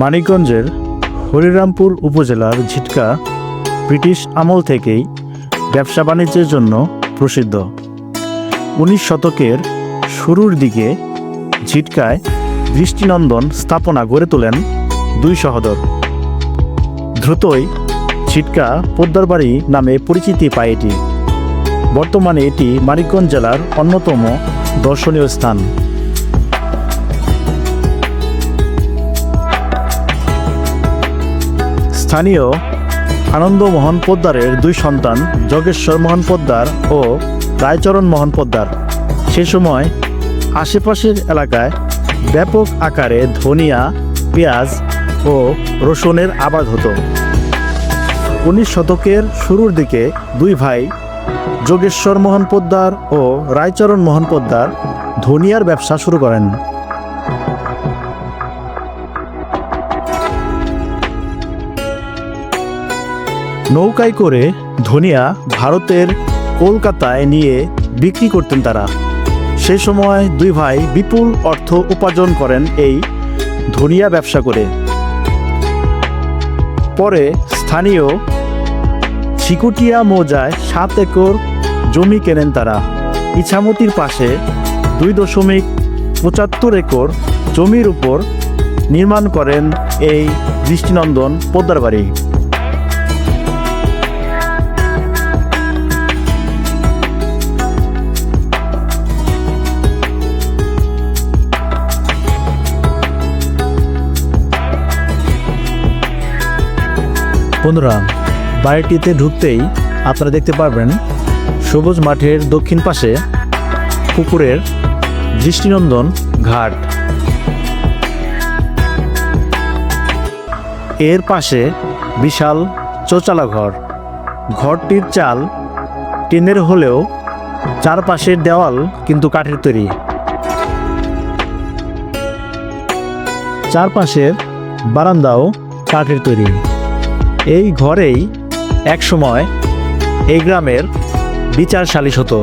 মানিকগঞ্জের হরিরামপুর উপজেলার ঝিটকা ব্রিটিশ আমল থেকেই ব্যবসা বাণিজ্যের জন্য প্রসিদ্ধ। উনিশ শতকের শুরুর দিকে ঝিটকায় দৃষ্টিনন্দন স্থাপনা গড়ে তোলেন দুই সহদর। দ্রুতই ঝিটকা পোদ্দারবাড়ি নামে পরিচিতি পায় এটি। বর্তমানে এটি মানিকগঞ্জ জেলার অন্যতম দর্শনীয় স্থান। স্থানীয় আনন্দমোহন পোদ্দারের দুই সন্তান, যোগেশ্বর মোহন পোদ্দার ও রায়চরণ মোহন পোদ্দার। সে সময় আশেপাশের এলাকায় ব্যাপক আকারে ধনিয়া, পেঁয়াজ ও রসুনের আবাদ হতো। উনিশ শতকের শুরুর দিকে দুই ভাই, যোগেশ্বর মোহন পোদ্দার ও রায়চরণ মোহন পোদ্দার ধনিয়ার ব্যবসা শুরু করেন। নৌকায় করে ধনিয়া ভারতের কলকাতায় নিয়ে বিক্রি করতেন তারা। সে সময় দুই ভাই বিপুল অর্থ উপার্জন করেন এই ধনিয়া ব্যবসা করে। পরে স্থানীয় ছিকুটিয়া মৌজায় সাত একর জমি কেনেন তারা। ইছামতির পাশে দুই দশমিক পঁচাত্তর একর জমির উপর নির্মাণ করেন এই দৃষ্টিনন্দন পোদ্দার বাড়ি বন্ধুরা, বাড়িটিতে ঢুকতেই আপনারা দেখতে পারবেন সবুজ মাঠের দক্ষিণ পাশে পুকুরের দৃষ্টিনন্দন ঘাট। এর পাশে বিশাল চৌচালা ঘর। ঘরটির চাল টিনের হলেও চারপাশের দেওয়াল কিন্তু কাঠের তৈরি। চারপাশের বারান্দাও কাঠের তৈরি। এই ঘরেই একসময় এই গ্রামের বিচার সালিশ হতো।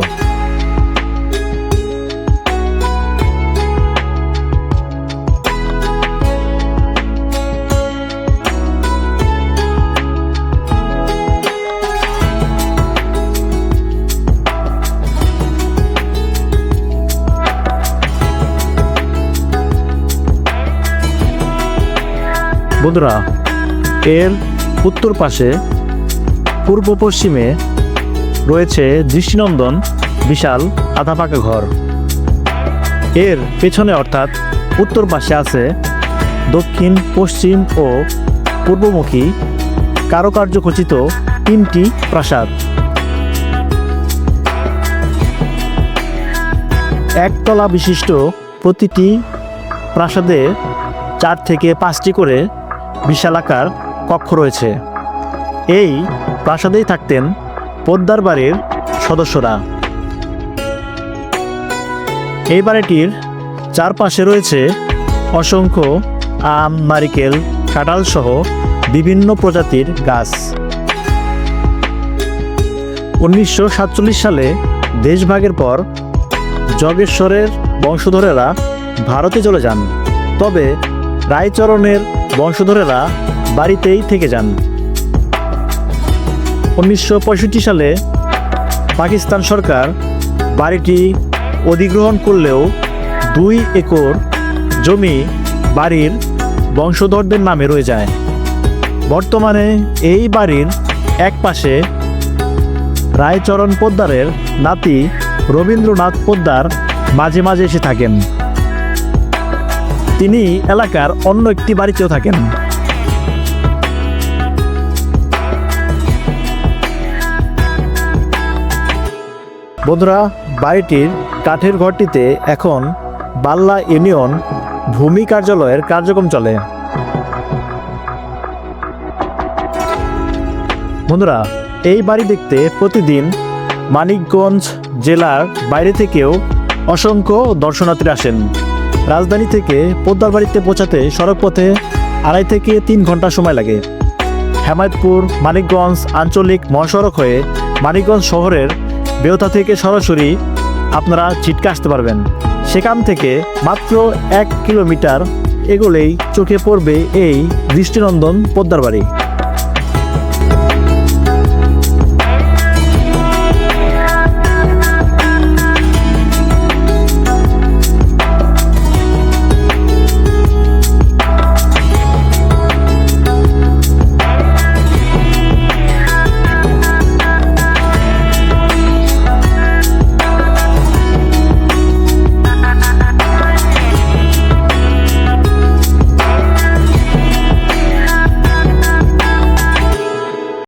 বন্ধুরা এর উত্তর পাশে, পূর্ব পশ্চিমে রয়েছে দৃষ্টিনন্দন বিশাল আধা পাকা ঘর। এর পেছনে অর্থাৎ উত্তর পাশে আছে দক্ষিণ, পশ্চিম ও পূর্বমুখী কারুকার্য খচিত তিনটি প্রাসাদ। একতলা বিশিষ্ট প্রতিটি প্রাসাদে চার থেকে পাঁচটি করে বিশালাকার কক্ষ রয়েছে। এই প্রাসাদেই থাকতেন পোদ্দার বাড়ির সদস্যরা। এই বাড়িটির চারপাশে রয়েছে অসংখ্য আম, নারিকেল, কাঁঠাল সহ বিভিন্ন প্রজাতির গাছ। উনিশশো সাতচল্লিশ সালে দেশভাগের পর জগেশ্বরের বংশধরেরা ভারতে চলে যান। তবে রায়চরণের বংশধরেরা বাড়িতেই থেকে যান। উনিশশো পঁয়ষট্টি সালে পাকিস্তান সরকার বাড়িটি অধিগ্রহণ করলেও দুই একর জমি বাড়ির বংশধরদের নামে রয়ে যায়। বর্তমানে এই বাড়ির এক পাশে রায়চরণ পোদ্দারের নাতি রবীন্দ্রনাথ পোদ্দার মাঝে মাঝে এসে থাকেন। তিনি এলাকার অন্য একটি বাড়িতেও থাকেন। বন্ধুরা, বাড়িটির কাঠের ঘরটিতে এখন বাল্লা ইউনিয়ন ভূমি কার্যালয়ের কার্যক্রম চলে। বন্ধুরা, এই বাড়ি দেখতে প্রতিদিন মানিকগঞ্জ জেলার বাইরে থেকেও অসংখ্য দর্শনার্থী আসেন। রাজধানী থেকে পোদ্দার বাড়িতে পৌঁছাতে সড়কপথে আড়াই থেকে তিন ঘণ্টা সময় লাগে। হেমায়তপুর, মানিকগঞ্জ আঞ্চলিক মহাসড়ক হয়ে মানিকগঞ্জ শহরের বেওতা থেকে সরাসরি আপনারা ছিটকে আসতে পারবেন। সেখান থেকে মাত্র এক কিলোমিটার এগোলেই চোখে পড়বে এই দৃষ্টিনন্দন পদ্মার বাড়ি।